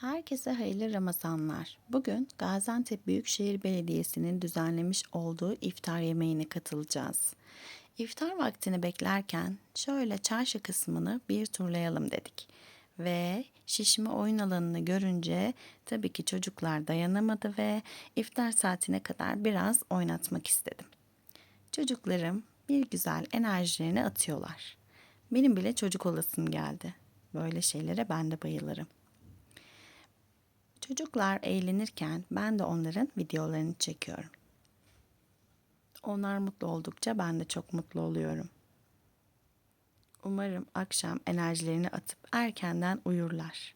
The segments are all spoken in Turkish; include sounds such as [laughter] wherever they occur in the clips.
Herkese hayırlı Ramazanlar. Bugün Gaziantep Büyükşehir Belediyesi'nin düzenlemiş olduğu iftar yemeğine katılacağız. İftar vaktini beklerken şöyle çarşı kısmını bir turlayalım dedik. Ve şişme oyun alanını görünce tabii ki çocuklar dayanamadı ve iftar saatine kadar biraz oynatmak istedim. Çocuklarım bir güzel enerjilerini atıyorlar. Benim bile çocuk olasım geldi. Böyle şeylere ben de bayılırım. Çocuklar eğlenirken ben de onların videolarını çekiyorum. Onlar mutlu oldukça ben de çok mutlu oluyorum. Umarım akşam enerjilerini atıp erkenden uyurlar.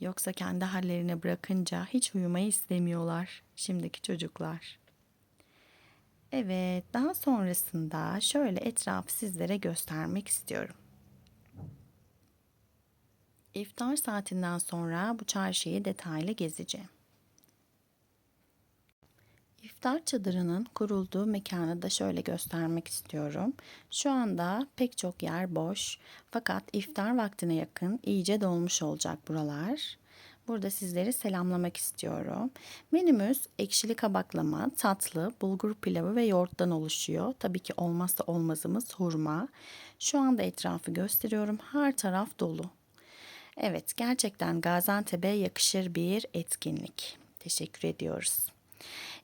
Yoksa kendi hallerine bırakınca hiç uyumayı istemiyorlar şimdiki çocuklar. Evet, daha sonrasında şöyle etrafı sizlere göstermek istiyorum. İftar saatinden sonra bu çarşıyı detaylı gezeceğim. İftar çadırının kurulduğu mekanı da şöyle göstermek istiyorum. Şu anda pek çok yer boş fakat iftar vaktine yakın iyice dolmuş olacak buralar. Burada sizleri selamlamak istiyorum. Menümüz ekşili kabaklama, tatlı, bulgur pilavı ve yoğurttan oluşuyor. Tabii ki olmazsa olmazımız hurma. Şu anda etrafı gösteriyorum. Her taraf dolu. Evet, gerçekten Gaziantep'e yakışır bir etkinlik. Teşekkür ediyoruz.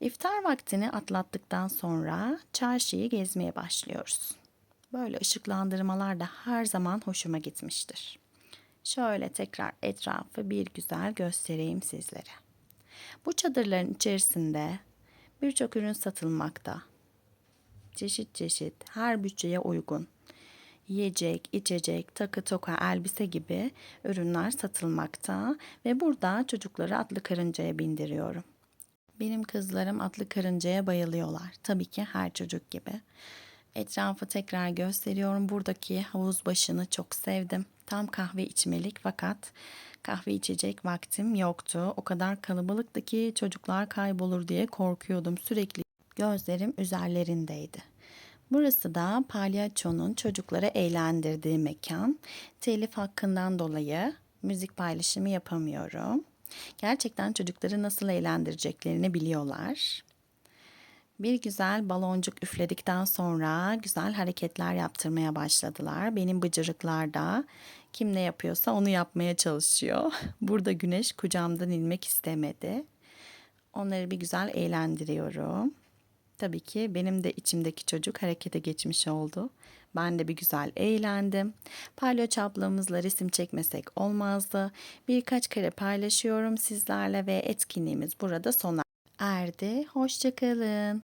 İftar vaktini atlattıktan sonra çarşıyı gezmeye başlıyoruz. Böyle ışıklandırmalar da her zaman hoşuma gitmiştir. Şöyle tekrar etrafı bir güzel göstereyim sizlere. Bu çadırların içerisinde birçok ürün satılmakta. Çeşit çeşit, her bütçeye uygun yiyecek, içecek, takı toka, elbise gibi ürünler satılmakta ve burada çocukları atlı karıncaya bindiriyorum. Benim kızlarım atlı karıncaya bayılıyorlar. Tabii ki her çocuk gibi. Etrafı tekrar gösteriyorum. Buradaki havuz başını çok sevdim. Tam kahve içmelik fakat kahve içecek vaktim yoktu. O kadar kalabalıktı ki çocuklar kaybolur diye korkuyordum. Sürekli gözlerim üzerlerindeydi. Burası da palyaçonun çocukları eğlendirdiği mekan. Telif hakkından dolayı müzik paylaşımı yapamıyorum. Gerçekten çocukları nasıl eğlendireceklerini biliyorlar. Bir güzel baloncuk üfledikten sonra güzel hareketler yaptırmaya başladılar. Benim bıcırıklar da kim ne yapıyorsa onu yapmaya çalışıyor. [laughs] Burada güneş kucağımdan inmek istemedi. Onları bir güzel eğlendiriyorum. Tabii ki benim de içimdeki çocuk harekete geçmiş oldu. Ben de bir güzel eğlendim. Palyaço ablamızla resim çekmesek olmazdı. Birkaç kere paylaşıyorum sizlerle ve etkinliğimiz burada sona erdi. Hoşçakalın.